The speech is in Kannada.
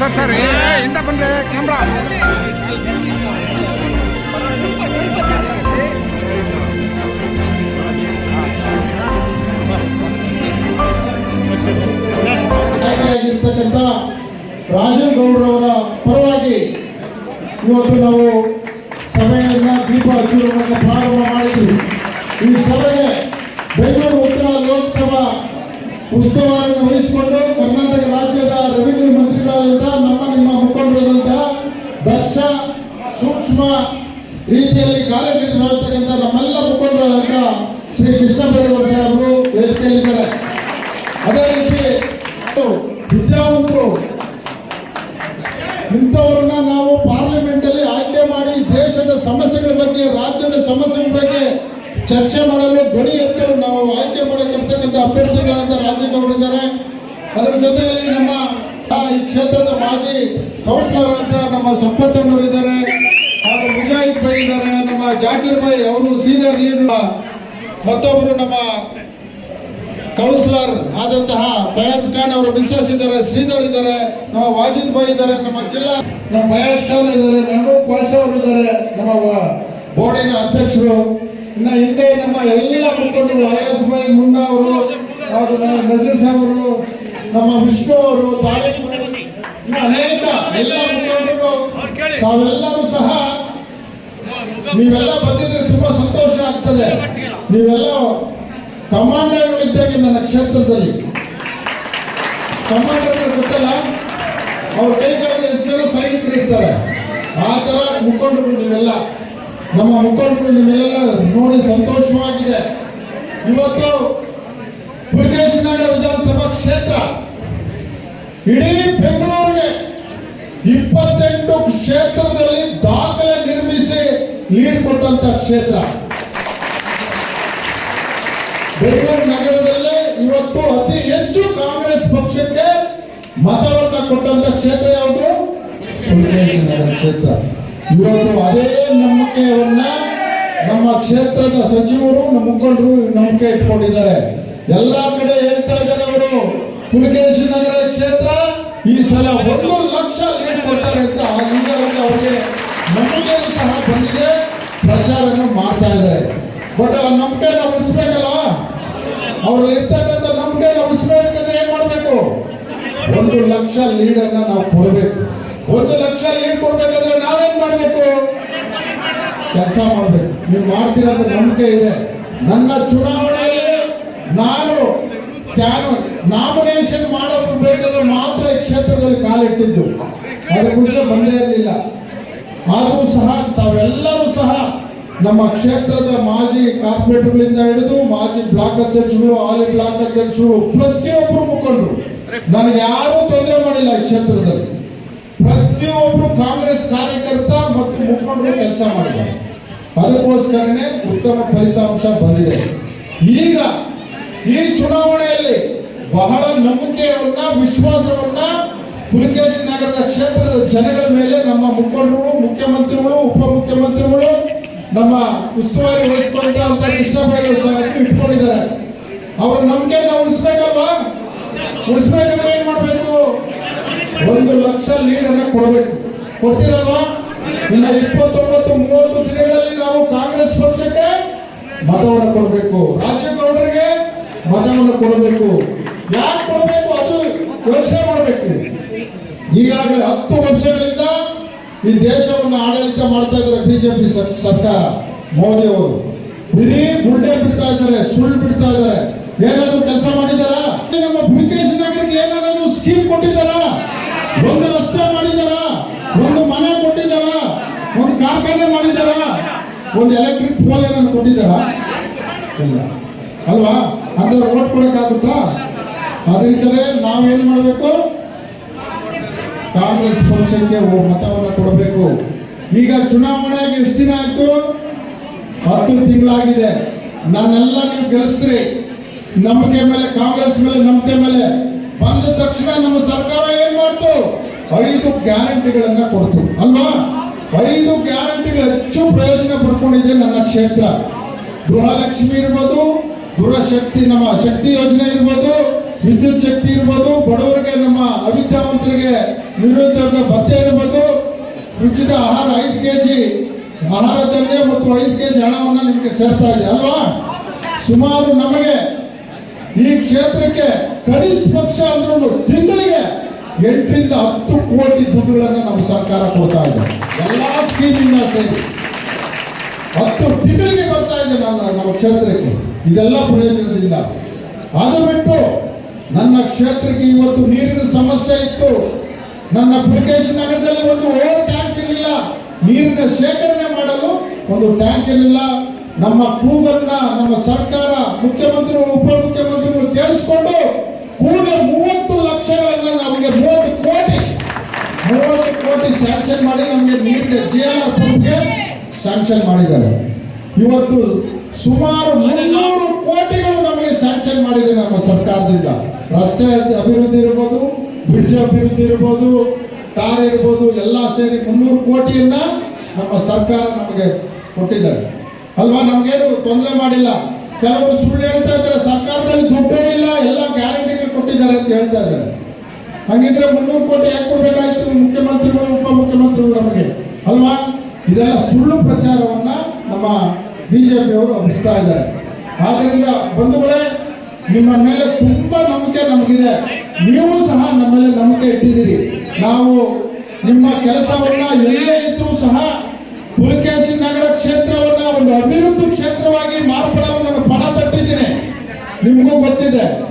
ಸರ್ ಸರ್ ಇಂದ ಬಂದ್ರೆ ಕ್ಯಾಮ್ರಾ ನಾಯಕರಾಗಿರ್ತಕ್ಕಂಥ ರಾಜೀವ್ ಗೌಡ್ರವರ ಪರವಾಗಿ ಇವತ್ತು ನಾವು ಸಭೆಯನ್ನ ದೀಪ ಹಚ್ಚುವ ಪ್ರಾರಂಭ ಮಾಡಿದ್ವಿ. ಈ ಸಭೆಗೆ ಬೆಂಗಳೂರು ಉತ್ತರ ಲೋಕಸಭಾ ಉಸ್ತುವಾರಿಯನ್ನು ವಹಿಸಿಕೊಂಡು ಸೂಕ್ಷ್ಮ ರೀತಿಯಲ್ಲಿ ಕಾರ್ಯನಿರ್ವಹಿಸತಕ್ಕಂಥ ನಮ್ಮೆಲ್ಲ ಮುಖಂಡರಾದಂಥ ಶ್ರೀ ಕೃಷ್ಣ ಬೈರೇಗೌಡ ಸಾಹೇಬರು ವೇದಿಕೆಯಲ್ಲಿದ್ದಾರೆ. ಅದೇ ರೀತಿ ವಿದ್ಯಾವಂತರು, ಇಂಥವ್ರನ್ನ ನಾವು ಪಾರ್ಲಿಮೆಂಟ್ ಅಲ್ಲಿ ಆಯ್ಕೆ ಮಾಡಿ ದೇಶದ ಸಮಸ್ಯೆಗಳ ಬಗ್ಗೆ, ರಾಜ್ಯದ ಸಮಸ್ಯೆಗಳ ಬಗ್ಗೆ ಚರ್ಚೆ ಮಾಡಲು ಧ್ವನಿ ಎತ್ತಲು ನಾವು ಆಯ್ಕೆ ಮಾಡತಕ್ಕಂಥ ಅಭ್ಯರ್ಥಿಗಳಾದ ರಾಜೇಗೌಡರಿದ್ದಾರೆ ಅದರ ಜೊತೆಯಲ್ಲಿ ನಮ್ಮ ಈ ಕ್ಷೇತ್ರದ ಮಾಜಿ ಕೌನ್ಸಿಲರ್ ಅಂತ ನಮ್ಮ ಸಂಪತ್ತಣ್ಣವರು ಜಾಕೀರ್ ಬೈ ಅವರು ಸೀನಿಯರ್ ಲೀಡರ್ ಮತ್ತೊಬ್ಬರು ನಮ್ಮ ಕೌನ್ಸಿಲರ್ ಆದಂತಹ ಫಯಾಜ್ ಖಾನ್ ಅವರು ಮಿಸ್ಸಸ್ ಇದ್ದಾರೆ ಶ್ರೀಧರ್ ಇದ್ದಾರೆ ನಮ್ಮ ವಾಜಿದ್ ಭಾಯ್ ಇದ್ದಾರೆ ನಮ್ಮ ಜಿಲ್ಲಾ ನಮ್ಮ ಫಯಾಜ್ ಖಾನ್ ಇದ್ದಾರೆ ಮೆಹಬೂಬ್ ಪಾಷಾ ಅವರು ಇದ್ದಾರೆ ನಮ್ಮ ಬೋರ್ಡಿನ ಅಧ್ಯಕ್ಷರು. ಇನ್ನ ಹಿಂದೆ ನಮ್ಮ ಎಲ್ಲ ಮುಖಂಡರು ಅಯಾಜ್ ಭಾಯ್ ಮುನ್ನಾ ಅವರು ಹಾಗೂ ನಜೀರ್ ಸಾಹೇಬ್ ಅವರು ನಮ್ಮ ವಿಷ್ಣು ಅವರು ಅವರು, ಇನ್ನು ಅನೇಕ ಎಲ್ಲ ಮುಖಂಡರು ತಾವೆಲ್ಲರೂ ನೀವೆಲ್ಲ ಬಂದಿದ್ರೆ ತುಂಬಾ ಸಂತೋಷ ಆಗ್ತದೆ. ನೀವೆಲ್ಲ ಕಮಾಂಡರ್ ಇದ್ದಾಗ ನನ್ನ ಕ್ಷೇತ್ರದಲ್ಲಿ. ಕಮಾಂಡರ್ ಗೊತ್ತಲ್ಲ? ಅವ್ರ ಕೈಗಾಲ ಎಷ್ಟು ಜನ ಸೈನಿಕರು ಇರ್ತಾರೆ? ಆ ತರ ಮುಖಂಡರು ನೀವೆಲ್ಲ. ನಮ್ಮ ಮುಖಂಡರು ನೀವೆಲ್ಲ ನೋಡಿ ಸಂತೋಷವಾಗಿದೆ. ಇವತ್ತು ನಗರ ವಿಧಾನಸಭಾ ಕ್ಷೇತ್ರ ಇಡೀ ಬೆಂಗಳೂರಿಗೆ ಇಪ್ಪತ್ತೆಂಟು ಕ್ಷೇತ್ರದಲ್ಲಿ ಲೀಡ್ ಕೊಟ್ಟಂತ ಕ್ಷೇತ್ರ. ಬೆಂಗಳೂರು ನಗರದಲ್ಲೇ ಇವತ್ತು ಅತಿ ಹೆಚ್ಚು ಕಾಂಗ್ರೆಸ್ ಪಕ್ಷಕ್ಕೆ ಮತವನ್ನ ಕೊಟ್ಟಂತ ಕ್ಷೇತ್ರ ಯಾವುದು? ಕ್ಷೇತ್ರ. ಇವತ್ತು ಅದೇ ನಂಬಿಕೆಯನ್ನ ನಮ್ಮ ಕ್ಷೇತ್ರದ ಸಚಿವರು ಮುಖಂಡರು ನಂಬಿಕೆ ಇಟ್ಕೊಂಡಿದ್ದಾರೆ. ಎಲ್ಲಾ ಕಡೆ ಹೇಳ್ತಾ ಇದ್ದಾರೆ ಅವರು, ಪುಲಕೇಶಿ ನಗರ ಕ್ಷೇತ್ರ ಈ ಸಲ ಒಂದು ಲಕ್ಷ ಲೀಡ್ ಕೊಡ್ತಾರೆ ಅಂತ ಈಗಾಗಲೇ ಅವರಿಗೆ ನಂಬಿಕೆಯೂ ಸಹ ಬಂದಿದೆ. ಮಾಡ್ತಾ ಇದ್ದಾರೆ. ಬಟ್ ಆ ನಂಬಿಕೆನ ಉಳಿಸ್ಬೇಕಲ್ಲ? ಅವ್ರು ಇರ್ತಕ್ಕಂಥ ನಂಬಿಕೆನ ಉಳಿಸ್ಬೇಕಂದ್ರೆ ಏನ್ ಮಾಡ್ಬೇಕು? ಒಂದು ಲಕ್ಷ ಲೀಡನ್ನ ನಾವು ಕೊಡಬೇಕು. ಒಂದು ಲಕ್ಷ ಲೀಡ್ ಕೊಡ್ಬೇಕಂದ್ರೆ ನಾವೇನ್ ಮಾಡ್ಬೇಕು? ಕೆಲಸ ಮಾಡ್ಬೇಕು. ನೀವು ಮಾಡ್ತೀರಾ ನಂಬಿಕೆ ಇದೆ. ನನ್ನ ಚುನಾವಣೆಯಲ್ಲಿ ನಾನು ನಾಮಿನೇಷನ್ ನಾಮಿನೇಷನ್ ಮಾಡಬೇಕಾದ್ರೆ ಮಾತ್ರ ಈ ಕ್ಷೇತ್ರದಲ್ಲಿ ಕಾಲಿಟ್ಟಿದ್ದು ಅದಕ್ಕೆ ಮುಂಚೆ ಬಂದೇ ಇರಲಿಲ್ಲ. ಆದರೂ ಸಹ ತಾವೆಲ್ಲರೂ ಸಹ ನಮ್ಮ ಕ್ಷೇತ್ರದ ಮಾಜಿ ಕಾರ್ಪೊರೇಟರ್ಗಳಿಂದ ಹಿಡಿದು ಮಾಜಿ ಬ್ಲಾಕ್ ಅಧ್ಯಕ್ಷರು, ಹಾಲಿ ಬ್ಲಾಕ್ ಅಧ್ಯಕ್ಷರು, ಪ್ರತಿಯೊಬ್ಬರು ಮುಖಂಡರು. ನನಗೆ ಯಾರೂ ತೊಂದರೆ ಮಾಡಿಲ್ಲ ಈ ಕ್ಷೇತ್ರದಲ್ಲಿ. ಪ್ರತಿಯೊಬ್ಬರು ಕಾಂಗ್ರೆಸ್ ಕಾರ್ಯಕರ್ತ ಮತ್ತು ಮುಖಂಡರು ಕೆಲಸ ಮಾಡಿದ್ದಾರೆ. ಅದಕ್ಕೋಸ್ಕರನೇ ಉತ್ತಮ ಫಲಿತಾಂಶ ಬಂದಿದೆ. ಈಗ ಈ ಚುನಾವಣೆಯಲ್ಲಿ ಬಹಳ ನಂಬಿಕೆಯನ್ನ, ವಿಶ್ವಾಸವನ್ನ ಪುಲಿಕೇಶ್ ನಗರದ ಕ್ಷೇತ್ರದ ಜನಗಳ ಮೇಲೆ ನಮ್ಮ ಮುಖಂಡರು, ಮುಖ್ಯಮಂತ್ರಿಗಳು, ಉಪಮುಖ್ಯಮಂತ್ರಿಗಳು ನಮ್ಮ ಉಸ್ತುವಾರಿ ವಹಿಸಿಕೊಂಡಂತ ಕೃಷ್ಣ ಬೈರೇಗೌಡ ಸಾಹೇಬರು ಇಟ್ಕೊಂಡಿದ್ದಾರೆ. ಅವ್ರ ನಾವು ಉಳಿಸ್ಬೇಕಲ್ವಾ? ಉಳಿಸ್ಬೇಕಂದ್ರೆ ಏನ್ ಮಾಡ್ಬೇಕು? ಒಂದು ಲಕ್ಷ ಲೀಡ್ ಅನ್ನ ಕೊಡಬೇಕು. ಕೊಡ್ತೀರಲ್ವಾ? ಇನ್ನ ಇಪ್ಪತ್ತೊಂಬತ್ತು, ಮೂವತ್ತು ದಿನಗಳಲ್ಲಿ ನಾವು ಕಾಂಗ್ರೆಸ್ ಪಕ್ಷಕ್ಕೆ ಮತವನ್ನು ಕೊಡಬೇಕು. ರಾಜ್ಯ ಗೌಡರಿಗೆ ಮತವನ್ನು ಕೊಡಬೇಕು. ಯಾಕೆ ಕೊಡಬೇಕು? ಅದು ಯೋಚನೆ ಮಾಡಬೇಕು. ಈಗಾಗಲೇ ಹತ್ತು ವರ್ಷಗಳಿಂದ ಈ ದೇಶವನ್ನು ಆಡಳಿತ ಮಾಡ್ತಾ ಇದ್ದಾರೆ ಬಿಜೆಪಿ ಸರ್ಕಾರ, ಮೋದಿ ಅವರು. ಬಿಡೀ ಬುಲ್ಡೆ ಬಿಡ್ತಾ ಇದ್ದಾರೆ, ಸುಳ್ಳು ಬಿಡ್ತಾ ಇದ್ದಾರೆ. ಏನಾದ್ರು ಕೆಲಸ ಮಾಡಿದಾರಾ ನಮ್ಮ ಪುಲಿಕೇಶ್ ನಗರಕ್ಕೆ ಏನಾದ್ರು ಸ್ಕೀಮ್ ಕೊಟ್ಟಿದ್ದಾರಾ? ಒಂದು ರಸ್ತೆ ಮಾಡಿದಾರಾ ಒಂದು ಮನೆ ಕೊಟ್ಟಿದ್ದಾರಾ? ಒಂದು ಕಾರ್ಖಾನೆ ಮಾಡಿದಾರಾ ಒಂದು ಎಲೆಕ್ಟ್ರಿಕ್ ಪೋಲ್ ಏನಾದ್ರು ಕೊಟ್ಟಿದ್ದಾರಾ? ಇಲ್ಲ. ಅಲ್ವಾ? ಅಂದ್ರೆ ಓಟ್ ಕೊಡಕ್ಕಾಗುತ್ತಾ? ಅದರಿಂದಲೇ ನಾವೇನ್ ಮಾಡಬೇಕು? ಕಾಂಗ್ರೆಸ್ ಪಕ್ಷಕ್ಕೆ ಮತವನ್ನು ಕೊಡಬೇಕು. ಈಗ ಚುನಾವಣೆಗೆ ಎಷ್ಟು ದಿನ ಆಯ್ತು? ಹತ್ತು ತಿಂಗಳಾಗಿದೆ. ನನ್ನೆಲ್ಲ ನೀವು ಗೆಲ್ಲಿಸ್ತೀರಿ. ನಂಬಿಕೆ ಮೇಲೆ, ಕಾಂಗ್ರೆಸ್ ಮೇಲೆ ನಂಬಿಕೆ ಮೇಲೆ. ಬಂದ ತಕ್ಷಣ ನಮ್ಮ ಸರ್ಕಾರ ಏನ್ ಮಾಡ್ತು? ಐದು ಗ್ಯಾರಂಟಿಗಳನ್ನ ಕೊಡ್ತು. ಅಲ್ವಾ? ಐದು ಗ್ಯಾರಂಟಿಗಳು ಹೆಚ್ಚು ಪ್ರಯೋಜನ ಪಡ್ಕೊಂಡಿದೆ ನನ್ನ ಕ್ಷೇತ್ರ. ಗೃಹಲಕ್ಷ್ಮಿ ಇರ್ಬೋದು, ಗೃಹಶಕ್ತಿ, ನಮ್ಮ ಶಕ್ತಿ ಯೋಜನೆ ಇರ್ಬೋದು ವಿದ್ಯುತ್ ಶಕ್ತಿ ಇರ್ಬೋದು, ಬಡವರಿಗೆ ನಮ್ಮ ಅವಿದ್ಯಾವಂತರಿಗೆ ನಿರುದ್ಯೋಗ ಭತ್ಯೆ ಇರ್ಬೋದು. ಉಚಿತ ಆಹಾರ ಐದು ಕೆ ಜಿ ಆಹಾರ ಧಾನ್ಯ ಮತ್ತು ಐದು ಕೆ ಜಿ ಹಣವನ್ನು ನಿಮಗೆ ಸೇರ್ತಾ ಇದೆ, ಅಲ್ವಾ? ಸುಮಾರು ನಮಗೆ ಈ ಕ್ಷೇತ್ರಕ್ಕೆ ಕನಿಷ್ಠ ಪಕ್ಷ ಅಂದ್ರೂ ತಿಂಗಳಿಗೆ ಎಂಟರಿಂದ ಹತ್ತು ಕೋಟಿ ದುಡ್ಡುಗಳನ್ನು ನಮ್ಮ ಸರ್ಕಾರ ಕೊಡ್ತಾ ಇದೆ. ಎಲ್ಲ ಸ್ಕೀಮಿಂದ ಸೇರಿ ಹತ್ತು ತಿಂಗಳಿಗೆ ಬರ್ತಾ ಇದೆ ನಮ್ಮ ನಮ್ಮ ಕ್ಷೇತ್ರಕ್ಕೆ. ಇದೆಲ್ಲ ಪ್ರಯೋಜನದಿಂದ. ಅದು ಬಿಟ್ಟು ನನ್ನ ಕ್ಷೇತ್ರಕ್ಕೆ ಇವತ್ತು ನೀರಿನ ಸಮಸ್ಯೆ ಇತ್ತು. ನನ್ನ ಪುಲಿಕೇಶ್ ನಗರದಲ್ಲಿ ಒಂದು ಓವರ್ ಟ್ಯಾಂಕ್ ಇರಲಿಲ್ಲ. ನೀರಿನ ಶೇಖರಣೆ ಮಾಡಲು ಒಂದು ಟ್ಯಾಂಕ್ ಇರಲಿಲ್ಲ. ನಮ್ಮ ಕೂಗನ್ನ ನಮ್ಮ ಸರ್ಕಾರ, ಮುಖ್ಯಮಂತ್ರಿಗಳು, ಉಪಮುಖ್ಯಮಂತ್ರಿಗಳು ಕೇಳಿಸ್ಕೊಂಡು ಕೂಡಲೇ ಮೂವತ್ತು ಲಕ್ಷಗಳನ್ನ ನಮಗೆ ಮೂವತ್ತು ಕೋಟಿ ಮೂವತ್ತು ಕೋಟಿ ಸ್ಯಾಂಕ್ಷನ್ ಮಾಡಿ ನಮಗೆ ನೀರಿಗೆ ಜಿ ಎಲ್ ಸ್ಯಾಂಕ್ಷನ್ ಮಾಡಿದ್ದಾರೆ. ಇವತ್ತು ಸುಮಾರು ಮುನ್ನೂರು ಕೋಟಿಗಳು ನಮಗೆ ಸ್ಯಾಂಕ್ಷನ್ ಮಾಡಿದೆ ನಮ್ಮ ಸರ್ಕಾರದಿಂದ. ರಸ್ತೆ ಅಭಿವೃದ್ಧಿ ಇರ್ಬೋದು, ಬ್ರಿಡ್ಜ್ ಅಭಿವೃದ್ಧಿ ಇರ್ಬೋದು, ಟಾರ್ ಇರ್ಬೋದು, ಎಲ್ಲ ಸೇರಿ ಮುನ್ನೂರು ಕೋಟಿಯನ್ನ ನಮ್ಮ ಸರ್ಕಾರ ನಮಗೆ ಕೊಟ್ಟಿದ್ದಾರೆ. ಅಲ್ವಾ? ನಮಗೇನು ತೊಂದರೆ ಮಾಡಿಲ್ಲ. ಕೆಲವರು ಸುಳ್ಳು ಹೇಳ್ತಾ ಇದ್ದಾರೆ. ಸರ್ಕಾರದಲ್ಲಿ ದುಡ್ಡೇ ಇಲ್ಲ. ಎಲ್ಲ ಗ್ಯಾರಂಟಿಗೆ ಕೊಟ್ಟಿದ್ದಾರೆ ಅಂತ ಹೇಳ್ತಾ ಇದ್ದಾರೆ. ಹಾಗಿದ್ರೆ ಮುನ್ನೂರು ಕೋಟಿ ಯಾಕೆ ಕೊಡ್ಬೇಕಾಯ್ತು? ಮುಖ್ಯಮಂತ್ರಿಗಳು, ಉಪಮುಖ್ಯಮಂತ್ರಿಗಳು ನಮಗೆ. ಅಲ್ವಾ? ಇದೆಲ್ಲ ಸುಳ್ಳು ಪ್ರಚಾರವನ್ನ ನಮ್ಮ ಬಿಜೆಪಿಯವರು ಹಬ್ಬಿಸ್ತಾ ಇದ್ದಾರೆ. ಆದ್ದರಿಂದ ಬಂಧುಗಳೇ ನಿಮ್ಮ ಮೇಲೆ ತುಂಬಾ ನಂಬಿಕೆ ನಮಗಿದೆ. ನೀವು ಸಹ ನಮ್ಮಲ್ಲಿ ಮೇಲೆ ನಂಬಿಕೆ ಇಟ್ಟಿದ್ದೀರಿ. ನಾವು ನಿಮ್ಮ ಕೆಲಸವನ್ನ ಎಲ್ಲೇ ಇದ್ರೂ ಸಹ ಪುಲಕೇಶಿ ನಗರ ಕ್ಷೇತ್ರವನ್ನ ಒಂದು ಅಭಿವೃದ್ಧಿ ಕ್ಷೇತ್ರವಾಗಿ ಮಾರ್ಪಡಲು ನಾನು ಪಣ ತಟ್ಟಿದ್ದೀನಿ. ನಿಮಗೂ ಗೊತ್ತಿದೆ.